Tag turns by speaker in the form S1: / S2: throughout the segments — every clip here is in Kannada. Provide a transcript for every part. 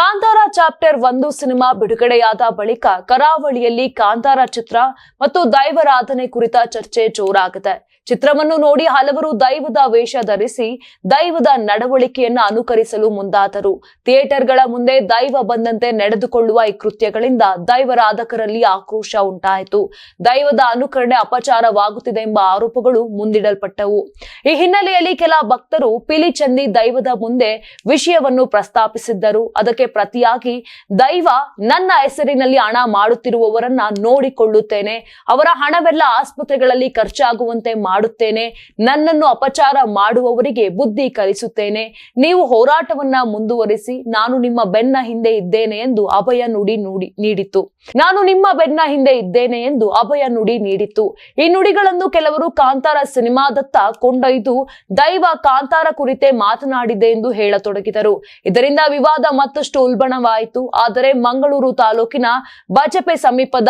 S1: ಕಾಂತಾರ ಚಾಪ್ಟರ್ ಒಂದು ಸಿನಿಮಾ ಬಿಡುಗಡೆಯಾದ ಬಳಿಕ ಕರಾವಳಿಯಲ್ಲಿ ಕಾಂತಾರ ಚಿತ್ರ ಮತ್ತು ದೈವರಾಧನೆ ಕುರಿತ ಚರ್ಚೆ ಜೋರಾಗಿದೆ. ಚಿತ್ರವನ್ನು ನೋಡಿ ಹಲವರು ದೈವದ ವೇಷ ಧರಿಸಿ, ದೈವದ ನಡವಳಿಕೆಯನ್ನ ಅನುಕರಿಸಲು ಮುಂದಾದರು. ಥಿಯೇಟರ್ಗಳ ಮುಂದೆ ದೈವ ಬಂದಂತೆ ನಡೆದುಕೊಳ್ಳುವ ಈ ಕೃತ್ಯಗಳಿಂದ ದೈವರಾಧಕರಲ್ಲಿ ಆಕ್ರೋಶ ಉಂಟಾಯಿತು. ದೈವದ ಅನುಕರಣೆ ಅಪಚಾರವಾಗುತ್ತಿದೆ ಎಂಬ ಆರೋಪಗಳು ಮುಂದಿಡಲ್ಪಟ್ಟವು. ಈ ಹಿನ್ನೆಲೆಯಲ್ಲಿ ಕೆಲ ಭಕ್ತರು ಪಿಲಿಚಂದಿ ದೈವದ ಮುಂದೆ ವಿಷಯವನ್ನು ಪ್ರಸ್ತಾಪಿಸಿದ್ದರು. ಅದಕ್ಕೆ ಪ್ರತಿಯಾಗಿ, ದೈವ, ನನ್ನ ಹೆಸರಿನಲ್ಲಿ ಹಣ ಮಾಡುತ್ತಿರುವವರನ್ನ ನೋಡಿಕೊಳ್ಳುತ್ತೇನೆ. ಅವರ ಹಣವೆಲ್ಲ ಆಸ್ಪತ್ರೆಗಳಲ್ಲಿ ಖರ್ಚಾಗುವಂತೆ ಮಾಡುತ್ತೇನೆ. ನನ್ನನ್ನು ಅಪಚಾರ ಮಾಡುವವರಿಗೆ ಬುದ್ಧಿ ಕಲಿಸುತ್ತೇನೆ. ನೀವು ಹೋರಾಟವನ್ನ ಮುಂದುವರಿಸಿ, ನಾನು ನಿಮ್ಮ ಬೆನ್ನ ಹಿಂದೆ ಇದ್ದೇನೆ ಎಂದು ಅಭಯ ನುಡಿ ನುಡಿ ನೀಡಿತು. ನಾನು ನಿಮ್ಮ ಬೆನ್ನ ಹಿಂದೆ ಇದ್ದೇನೆ ಎಂದು ಅಭಯ ನುಡಿ ನೀಡಿತು. ಈ ನುಡಿಗಳನ್ನು ಕೆಲವರು ಕಾಂತಾರ ಸಿನಿಮಾದತ್ತ ಕೊಂಡೊಯ್ದು, ದೈವ ಕಾಂತಾರ ಕುರಿತೆ ಮಾತನಾಡಿದೆ ಎಂದು ಹೇಳತೊಡಗಿದರು. ಇದರಿಂದ ವಿವಾದ ಮತ್ತಷ್ಟು ಉಲ್ಬಣವಾಯಿತು. ಆದರೆ ಮಂಗಳೂರು ತಾಲೂಕಿನ ಬಜಪೆ ಸಮೀಪದ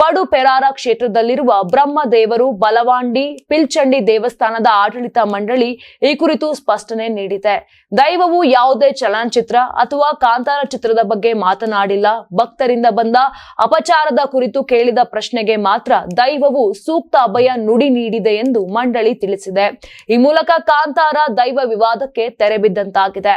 S1: ಪಡು ಪೆರಾರ ಕ್ಷೇತ್ರದಲ್ಲಿರುವ ಬ್ರಹ್ಮದೇವರು ಬಲವಾಂಡಿ ಪಿಲ್ಚಂಡಿ ದೇವಸ್ಥಾನದ ಆಡಳಿತ ಮಂಡಳಿ ಈ ಕುರಿತು ಸ್ಪಷ್ಟನೆ ನೀಡಿದೆ. ದೈವವು ಯಾವುದೇ ಚಲನಚಿತ್ರ ಅಥವಾ ಕಾಂತಾರ ಚಿತ್ರದ ಬಗ್ಗೆ ಮಾತನಾಡಿಲ್ಲ. ಭಕ್ತರಿಂದ ಬಂದ ಅಪಚಾರದ ಕುರಿತು ಕೇಳಿದ ಪ್ರಶ್ನೆಗೆ ಮಾತ್ರ ದೈವವು ಸೂಕ್ತ ಅಭಯ ನುಡಿ ನೀಡಿದೆ ಎಂದು ಮಂಡಳಿ ತಿಳಿಸಿದೆ. ಈ ಮೂಲಕ ಕಾಂತಾರ ದೈವ ವಿವಾದಕ್ಕೆ ತೆರೆಬಿದ್ದಂತಾಗಿದೆ